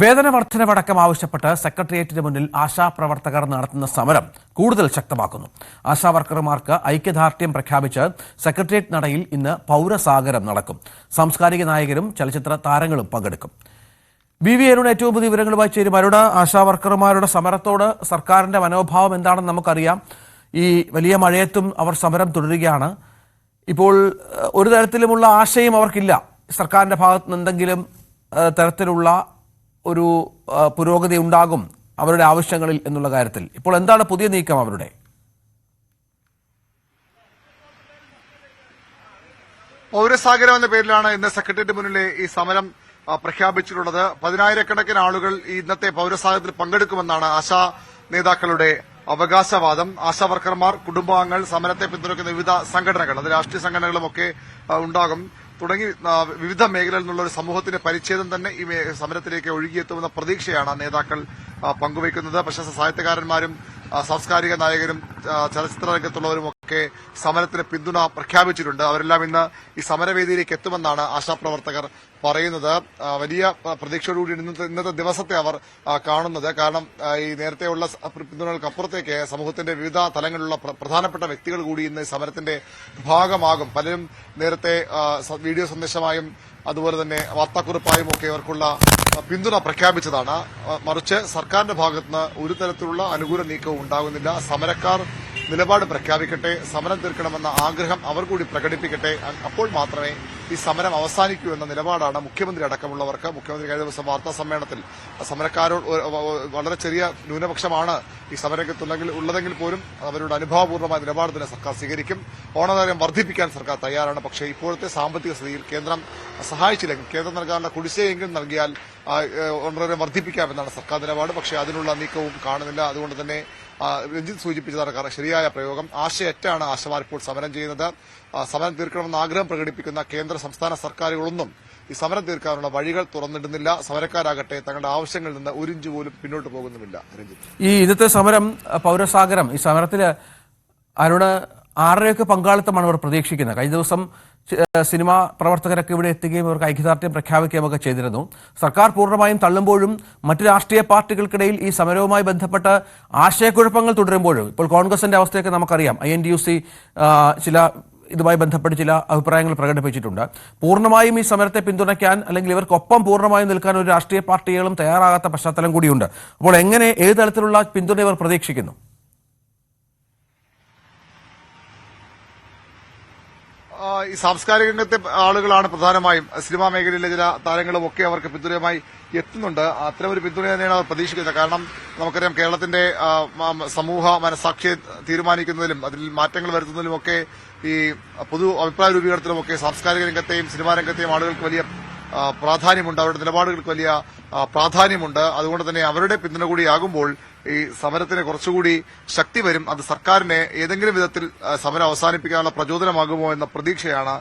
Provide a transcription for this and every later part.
വേതന വർധനവടക്കം ആവശ്യപ്പെട്ട് സെക്രട്ടേറിയറ്റിന് മുന്നിൽ ആശാപ്രവർത്തകർ നടത്തുന്ന സമരം കൂടുതൽ ശക്തമാക്കുന്നു. ആശാവർക്കർമാർക്ക് ഐക്യദാർഢ്യം പ്രഖ്യാപിച്ച് സെക്രട്ടേറിയറ്റ് നടയിൽ ഇന്ന് പൗരസാഗരം നടക്കും. സാംസ്കാരിക നായകരും ചലച്ചിത്ര താരങ്ങളും പങ്കെടുക്കും. ബി വി അരുൺ ഏറ്റവും പുതിയ വിവരങ്ങളുമായി ചേരും അരുണ ആശാ വർക്കർമാരുടെ സമരത്തോട് സർക്കാരിന്റെ മനോഭാവം എന്താണെന്ന് നമുക്കറിയാം. ഈ വലിയ മഴയത്തും അവർ സമരം തുടരുകയാണ്. ഇപ്പോൾ ഒരു തരത്തിലുമുള്ള ആശയം അവർക്കില്ല. സർക്കാരിന്റെ ഭാഗത്ത് നിന്ന് എന്തെങ്കിലും തരത്തിലുള്ള ഒരു പുരോഗതി ഉണ്ടാകും അവരുടെ ആവശ്യങ്ങളിൽ എന്നുള്ള കാര്യത്തിൽ. ഇപ്പോൾ എന്താണ് പുതിയ നീക്കം അവരുടെ? പൗരസാഗരം എന്ന പേരിലാണ് ഇന്ന് സെക്രട്ടേറിയറ്റ് മുന്നിലെ ഈ സമരം പ്രഖ്യാപിച്ചിട്ടുള്ളത്. പതിനായിരക്കണക്കിന് ആളുകൾ ഈ ഇന്നത്തെ പൗരസാഗരത്തിൽ പങ്കെടുക്കുമെന്നാണ് ആശാ നേതാക്കളുടെ അവകാശവാദം. ആശാ വർക്കർമാർ കുടുംബാംഗങ്ങൾ സമരത്തെ പിന്തുണയ്ക്കുന്ന വിവിധ സംഘടനകൾ അത് രാഷ്ട്രീയ സംഘടനകളുമൊക്കെ ഉണ്ടാകും. തുടങ്ങി വിവിധ മേഖലയിൽ നിന്നുള്ള ഒരു സമൂഹത്തിന്റെ പരിച്ഛേദം തന്നെ ഈ സമരത്തിലേക്ക് ഒഴുകിയെത്തുമെന്ന പ്രതീക്ഷയാണ് നേതാക്കൾ പങ്കുവയ്ക്കുന്നത്. പ്രശസ്ത സാഹിത്യകാരന്മാരും സാംസ്കാരിക നായകരും ചലച്ചിത്ര രംഗത്തുള്ളവരും ഒക്കെ സമരത്തിന് പിന്തുണ പ്രഖ്യാപിച്ചിട്ടുണ്ട്. അവരെല്ലാം ഇന്ന് ഈ സമരവേദിയിലേക്ക് എത്തുമെന്നാണ് ആശാപ്രവർത്തകർ പറയുന്നത്. വലിയ പ്രതീക്ഷയോടുകൂടി ഇന്നത്തെ ദിവസത്തെ അവർ കാണുന്നത്. കാരണം ഈ നേരത്തെയുള്ള പിന്തുണകൾക്കപ്പുറത്തേക്ക് സമൂഹത്തിന്റെ വിവിധ തലങ്ങളിലുള്ള പ്രധാനപ്പെട്ട വ്യക്തികൾ കൂടി ഇന്ന് സമരത്തിന്റെ ഭാഗമാകും. പലരും നേരത്തെ വീഡിയോ സന്ദേശമായും അതുപോലെ തന്നെ വാർത്താക്കുറിപ്പായും ഒക്കെ ഇവർക്കുള്ള പിന്തുണ പ്രഖ്യാപിച്ചതാണ്. മറിച്ച് സർക്കാരിന്റെ ഭാഗത്തുനിന്ന് ഒരു തരത്തിലുള്ള അനുകൂല നീക്കവും ഉണ്ടാകുന്നില്ല. സമരക്കാർ നിലപാട് പ്രഖ്യാപിക്കട്ടെ സമരം തീർക്കണമെന്ന ആഗ്രഹം അവർ കൂടി പ്രകടിപ്പിക്കട്ടെ അപ്പോൾ മാത്രമേ ഈ സമരം അവസാനിക്കൂ എന്ന നിലപാടാണ് മുഖ്യമന്ത്രി അടക്കമുള്ളവർക്ക്. മുഖ്യമന്ത്രി കഴിഞ്ഞ ദിവസം വാർത്താ സമ്മേളനത്തിൽ സമരക്കാരോട് വളരെ ചെറിയ ന്യൂനപക്ഷമാണ് ഈ സമരരംഗത്തുണ്ടെങ്കിൽ ഉള്ളതെങ്കിൽ പോലും അവരുടെ അനുഭാവപൂർണമായ നിലപാട് തന്നെ സർക്കാർ സ്വീകരിക്കും. ഓണനേരം വർദ്ധിപ്പിക്കാൻ സർക്കാർ തയ്യാറാണ്. പക്ഷേ ഇപ്പോഴത്തെ സാമ്പത്തിക സ്ഥിതിയിൽ കേന്ദ്രം സഹായിച്ചില്ലെങ്കിൽ കേന്ദ്രം നൽകാനുള്ള കുടിശ്ശികയെങ്കിലും നൽകിയാൽ ഓണറേറിയം വർദ്ധിപ്പിക്കാമെന്നാണ് സർക്കാർ നിലപാട്. പക്ഷേ അതിനുള്ള നീക്കവും കാണുന്നില്ല. അതുകൊണ്ട് തന്നെ രഞ്ജിത്ത് സൂചിപ്പിച്ചതാണ് ശരിയായ പ്രയോഗം. ആശയറ്റാണ് ആശമാർ ഇപ്പോൾ സമരം ചെയ്യുന്നത്. സമരം തീർക്കണമെന്ന് ആഗ്രഹം പ്രകടിപ്പിക്കുന്ന കേന്ദ്ര സംസ്ഥാന സർക്കാരുകളൊന്നും ഈ സമരം തീർക്കാനുള്ള വഴികൾ തുറന്നിടുന്നില്ല. സമരക്കാരാകട്ടെ തങ്ങളുടെ ആവശ്യങ്ങളിൽ നിന്ന് ഒരു ഇഞ്ച് പോലും പിന്നോട്ട് പോകുന്നുമില്ല. രഞ്ജിത്ത്. ഈ ഇന്നത്തെ സമരം പൗരസാഗരം ഈ സമരത്തിൽ ആരോട് ആരുടെയൊക്കെ പങ്കാളിത്തമാണ് അവർ പ്രതീക്ഷിക്കുന്നത്. കഴിഞ്ഞ ദിവസം സിനിമാ പ്രവർത്തകരൊക്കെ ഇവിടെ എത്തുകയും അവർക്ക് ഐക്യദാർഢ്യം പ്രഖ്യാപിക്കുകയും ഒക്കെ ചെയ്തിരുന്നു. സർക്കാർ പൂർണമായും തള്ളുമ്പോഴും മറ്റു രാഷ്ട്രീയ പാർട്ടികൾക്കിടയിൽ ഈ സമരവുമായി ബന്ധപ്പെട്ട ആശയക്കുഴപ്പങ്ങൾ തുടരുമ്പോഴും ഇപ്പോൾ കോൺഗ്രസിന്റെ അവസ്ഥയൊക്കെ നമുക്കറിയാം. ഐ ചില ഇതുമായി ബന്ധപ്പെട്ട് ചില അഭിപ്രായങ്ങൾ പ്രകടിപ്പിച്ചിട്ടുണ്ട്. പൂർണമായും ഈ സമരത്തെ പിന്തുണയ്ക്കാൻ അല്ലെങ്കിൽ ഇവർക്കൊപ്പം പൂർണമായും നിൽക്കാൻ ഒരു രാഷ്ട്രീയ പാർട്ടികളും തയ്യാറാകാത്ത പശ്ചാത്തലം കൂടിയുണ്ട്. അപ്പോൾ എങ്ങനെ ഏത് തരത്തിലുള്ള പിന്തുണ ഇവർ പ്രതീക്ഷിക്കുന്നു? ഈ സാംസ്കാരിക രംഗത്തെ ആളുകളാണ് പ്രധാനമായും. സിനിമാ മേഖലയിലെ ചില താരങ്ങളും ഒക്കെ അവർക്ക് പിന്തുണയുമായി എത്തുന്നുണ്ട്. അത്തരമൊരു പിന്തുണ തന്നെയാണ് അവർ പ്രതീക്ഷിക്കുന്നത്. കാരണം നമുക്കറിയാം കേരളത്തിന്റെ സമൂഹ മനസാക്ഷി തീരുമാനിക്കുന്നതിലും അതിൽ മാറ്റങ്ങൾ വരുത്തുന്നതിലും ഒക്കെ ഈ പൊതു അഭിപ്രായ രൂപീകരണത്തിലുമൊക്കെ സാംസ്കാരിക രംഗത്തെയും സിനിമാ രംഗത്തെയും ആളുകൾക്ക് വലിയ പ്രാധാന്യമുണ്ട്. അവരുടെ നിലപാടുകൾക്ക് വലിയ പ്രാധാന്യമുണ്ട്. അതുകൊണ്ട് തന്നെ അവരുടെ പിന്തുണ കൂടിയാകുമ്പോൾ ഈ സമരത്തിന് കുറച്ചുകൂടി ശക്തി വരും. അത് സർക്കാരിനെ ഏതെങ്കിലും വിധത്തിൽ സമരം അവസാനിപ്പിക്കാനുള്ള പ്രചോദനമാകുമോ എന്ന പ്രതീക്ഷയാണ്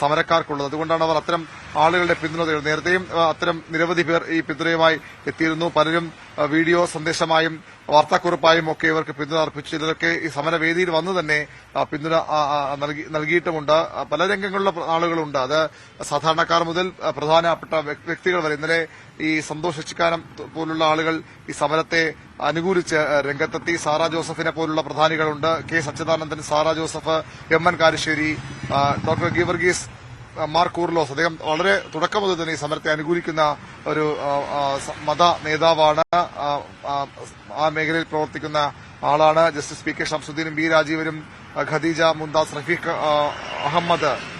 സമരക്കാർക്കുള്ളത്. അതുകൊണ്ടാണ് അവർ അത്തരം ആളുകളുടെ പിന്തുണ തേടുന്നത്. നേരത്തെയും അത്തരം നിരവധി പേർ ഈ പിന്തുണയുമായി എത്തിയിരുന്നു. പലരും വീഡിയോ സന്ദേശമായും വാർത്താക്കുറിപ്പായും ഒക്കെ ഇവർക്ക് പിന്തുണ അർപ്പിച്ചു. ചിലരൊക്കെ ഈ സമരവേദിയിൽ വന്നു തന്നെ പിന്തുണ നൽകിയിട്ടുമുണ്ട്. പല രംഗങ്ങളിലുള്ള ആളുകളുണ്ട്. അത് സാധാരണക്കാർ മുതൽ പ്രധാനപ്പെട്ട വ്യക്തികൾ വരെ. ഇന്നലെ ഈ സന്തോഷ് പോലുള്ള ആളുകൾ ഈ സമരത്തെ അനുകൂലിച്ച് രംഗത്തെത്തി. സാറാ ജോസഫിനെ പോലുള്ള പ്രധാനികളുണ്ട്. K Sachidanandan Sara Joseph M N Karassery doctor Geevarghese Mar Kurilos. അദ്ദേഹം വളരെ തുടക്കം മുതൽ തന്നെ ഈ സമരത്തെ അനുകൂലിക്കുന്ന ഒരു മത നേതാവാണ്. ആ, മേഖലയിൽ പ്രവർത്തിക്കുന്ന ആളാണ് ജസ്റ്റിസ് പി കെ ഷംസുദ്ദീനും ബി രാജീവനും ഖദീജ മുന്താസ് റഫീഖ് അഹമ്മദ്.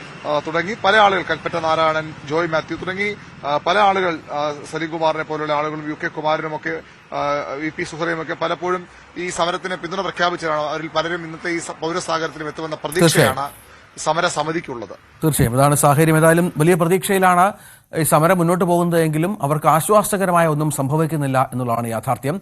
തുടങ്ങി. പല ആളുകൾ കൽപ്പറ്റ നാരായണൻ ജോയ് മാത്യു തുടങ്ങി പല ആളുകൾ ആ, സലീം കുമാറിനെ പോലുള്ള ആളുകളും യു കെ കുമാരനുമൊക്കെ വി പി സുഹറയും ഒക്കെ പലപ്പോഴും ഈ സമരത്തിന് പിന്തുണ പ്രഖ്യാപിച്ചതാണ് അവരിൽ പലരും ഇന്നത്തെ ഈ പൗരസാഗരത്തിലും എത്തുമെന്ന പ്രതീക്ഷയാണ് സമരസമിതിക്കുള്ളത്. തീർച്ചയായും. അതാണ് സാഹചര്യം. ഏതായാലും വലിയ പ്രതീക്ഷയിലാണ് ഈ സമരം മുന്നോട്ട് പോകുന്നതെങ്കിലും അവർക്ക് ആശ്വാസകരമായ ഒന്നും സംഭവിക്കുന്നില്ല എന്നുള്ളതാണ് യാഥാർത്ഥ്യം.